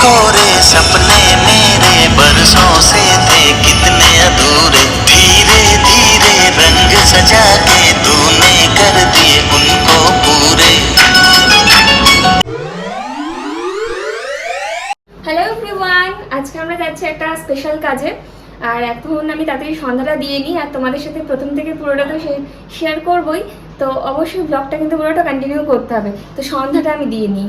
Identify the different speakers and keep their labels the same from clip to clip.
Speaker 1: कोरे सपने मेरे बरसों से थे कितने अधूरे धीरे धीरे रंग सजा के तूने कर दिए उनको पूरे
Speaker 2: হ্যালো এভরিওয়ান আজকে আমরা যাচ্ছি একটা স্পেশাল কাজে আর এখন আমি তাড়াতাড়ি সন্ধ্যাটা দিয়ে নিই আর তোমাদের সাথে প্রথম থেকে পুরোটা তো শেয়ার করবই তো অবশ্যই ব্লগটা কিন্তু পুরোটা কন্টিনিউ করতে হবে তো সন্ধ্যাটা আমি দিয়ে নিই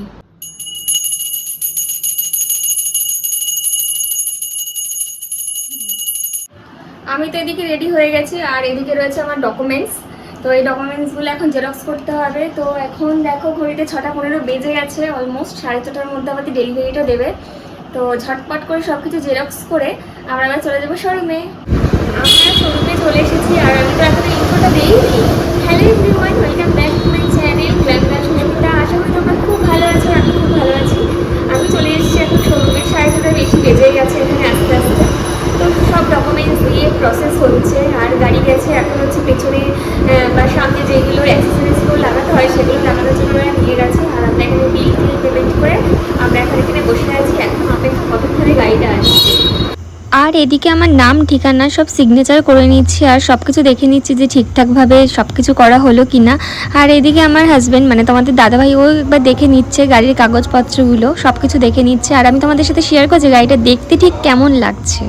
Speaker 2: আমি তো এদিকে রেডি হয়ে গেছি, আর এদিকে রয়েছে আমার ডকুমেন্টস তো এই ডকুমেন্টসগুলো এখন জেরক্স করতে হবে। তো এখন দেখো, ঘড়িতে ছটা পনেরো বেজে গেছে অলমোস্ট সাড়ে ছটার মধ্যে আমাদের ডেলিভারিটা দেবে। তো ঝটপট করে সব কিছু জেরক্স করে আমরা আবার চলে যাব শোরুমে আমরা শোরুমে চলে এসেছি, আর আমি তো এখন ইনফোটা দিইনি। Hello everyone welcome back to my process হচ্ছে, আর গাড়ি গেছে, এখন হচ্ছে পেছনে বা সামনে যেগুলো অ্যাক্সেসরিজগুলো লাগাতে হয়, সেগুলো লাগানোর জন্য ওরা নিয়ে গেছে আর আমরা এখানে বিল টিল পেমেন্ট করে আমরা এখন এখানে বসে আছি, এখন অপেক্ষা কতক্ষণে গাড়িটা আসছে
Speaker 3: আর এদিকে আমার নাম, ঠিকানা সব সিগনেচার করে নিচ্ছি, আর সব কিছু দেখে নিচ্ছি যে ঠিকঠাকভাবে সব কিছু করা হলো কি না আর এদিকে আমার হাজব্যান্ড মানে তোমাদের দাদাভাই, ও একবার দেখে নিচ্ছে গাড়ির কাগজপত্রগুলো সব কিছু দেখে নিচ্ছে। আর আমি তোমাদের সাথে শেয়ার করছি, গাড়িটা দেখতে ঠিক কেমন লাগছে।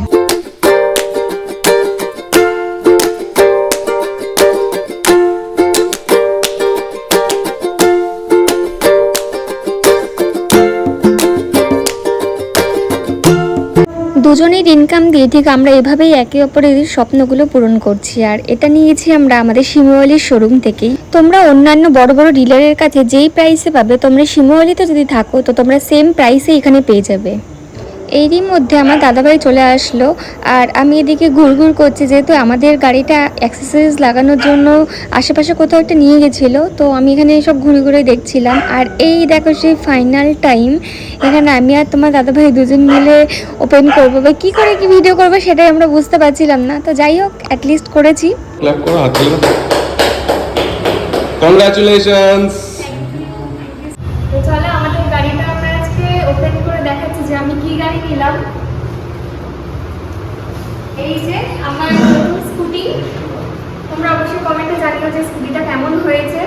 Speaker 3: দুজনের ইনকাম দিয়ে ঠিক আমরা এভাবেই একে অপরের স্বপ্নগুলো পূরণ করছি। আর এটা নিয়েছি আমরা আমাদের শিমোয়ালির শোরুম থেকেই। তোমরা অন্যান্য বড় বড় ডিলারের কাছে যেই প্রাইসে পাবে, তোমরা শিমোয়ালিতে যদি থাকো, তো তোমরা সেম প্রাইসে এখানে পেয়ে যাবে। এরই মধ্যে আমার দাদাভাই চলে আসলো আর আমি এদিকে ঘুরঘুর করছি যেহেতু আমাদের গাড়িটা অ্যাক্সেসরিজ লাগানোর জন্য আশেপাশে কোথাও একটা নিয়ে গেছিল তো আমি এখানে সব ঘুরে ঘুরে দেখছিলাম। আর এই দেখো সেই ফাইনাল টাইম এখানে আমি আর তোমার দাদাভাই দুজন মিলে ওপেন করব বা কী করে কি ভিডিও করব সেটাই আমরা বুঝতে পারছিলাম না। তো যাই হোক অ্যাটলিস্ট করেছি।
Speaker 4: ক্ল্যাপ করো হাত তুলো। কংগ্রাচুলেশনস
Speaker 2: তো চলো আমাদের গাড়িটা আমরা আজকে ওপেন করে দেখাচ্ছি যে আমি নিলাম। এই যে আমার স্কুটি। তোমরা অবশ্যই কমেন্টে জানিও যে স্কুটিটা কেমন হয়েছে।